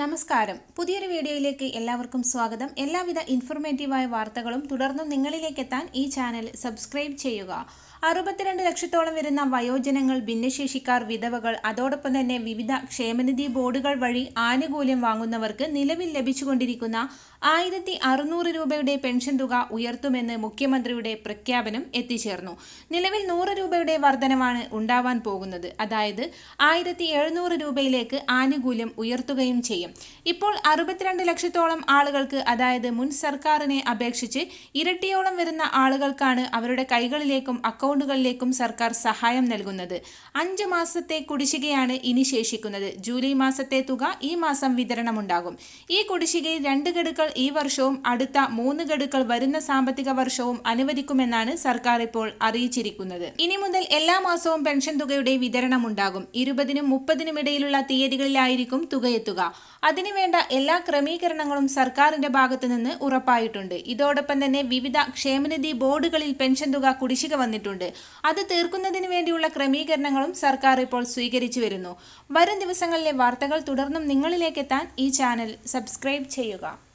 നമസ്കാരം. പുതിയൊരു വീഡിയോയിലേക്ക് എല്ലാവർക്കും സ്വാഗതം. എല്ലാവിധ ഇൻഫോർമേറ്റീവായ വാർത്തകളും തുടർന്നും നിങ്ങളിലേക്ക് എത്താൻ ഈ ചാനൽ സബ്സ്ക്രൈബ് ചെയ്യുക. അറുപത്തിരണ്ട് ലക്ഷത്തോളം വരുന്ന വയോജനങ്ങൾ ഭിന്നശേഷിക്കാർ വിധവകൾ അതോടൊപ്പം തന്നെ വിവിധ ക്ഷേമനിധി ബോർഡുകൾ വഴി ആനുകൂല്യം വാങ്ങുന്നവർക്ക് നിലവിൽ ലഭിച്ചുകൊണ്ടിരിക്കുന്ന ആയിരത്തി അറുന്നൂറ് രൂപയുടെ പെൻഷൻ തുക ഉയർത്തുമെന്ന് മുഖ്യമന്ത്രിയുടെ പ്രഖ്യാപനം എത്തിച്ചേർന്നു. നിലവിൽ നൂറ് രൂപയുടെ വർധനമാണ് ഉണ്ടാവാൻ പോകുന്നത്. അതായത് ആയിരത്തി രൂപയിലേക്ക് ആനുകൂല്യം ഉയർത്തുകയും ചെയ്യും. ഇപ്പോൾ അറുപത്തിരണ്ട് ലക്ഷത്തോളം ആളുകൾക്ക് അതായത് മുൻ സർക്കാരിനെ അപേക്ഷിച്ച് ഇരട്ടിയോളം വരുന്ന ആളുകൾക്കാണ് അവരുടെ കൈകളിലേക്കും അക്കൗണ്ടുകളിലേക്കും സർക്കാർ സഹായം നൽകുന്നത്. അഞ്ച് മാസത്തെ കുടിശ്ശികയാണ് ഇനി ശേഷിക്കുന്നത്. ജൂലൈ മാസത്തെ തുക ഈ മാസം വിതരണമുണ്ടാകും. ഈ കുടിശ്ശികയിൽ രണ്ട് ഗഡുക്കൾ ഈ വർഷവും അടുത്ത മൂന്ന് ഗഡുക്കൾ വരുന്ന സാമ്പത്തിക വർഷവും അനുവദിക്കുമെന്നാണ് സർക്കാർ ഇപ്പോൾ അറിയിച്ചിരിക്കുന്നത്. ഇനി മുതൽ എല്ലാ മാസവും പെൻഷൻ തുകയുടെ വിതരണമുണ്ടാകും. ഇരുപതിനും മുപ്പതിനും ഇടയിലുള്ള തീയതികളിലായിരിക്കും തുകയെത്തുക. അതിനുവേണ്ട എല്ലാ ക്രമീകരണങ്ങളും സർക്കാരിന്റെ ഭാഗത്തു നിന്ന് ഉറപ്പായിട്ടുണ്ട്. ഇതോടൊപ്പം തന്നെ വിവിധ ക്ഷേമനിധി ബോർഡുകളിൽ പെൻഷൻ തുക കുടിശ്ശിക വന്നിട്ടുണ്ട്. അത് തീർക്കുന്നതിന് വേണ്ടിയുള്ള ക്രമീകരണങ്ങളും സർക്കാർ ഇപ്പോൾ സ്വീകരിച്ചു വരുന്നു. വരും ദിവസങ്ങളിലെ വാർത്തകൾ തുടർന്നും നിങ്ങളിലേക്കെത്താൻ ഈ ചാനൽ സബ്സ്ക്രൈബ് ചെയ്യുക.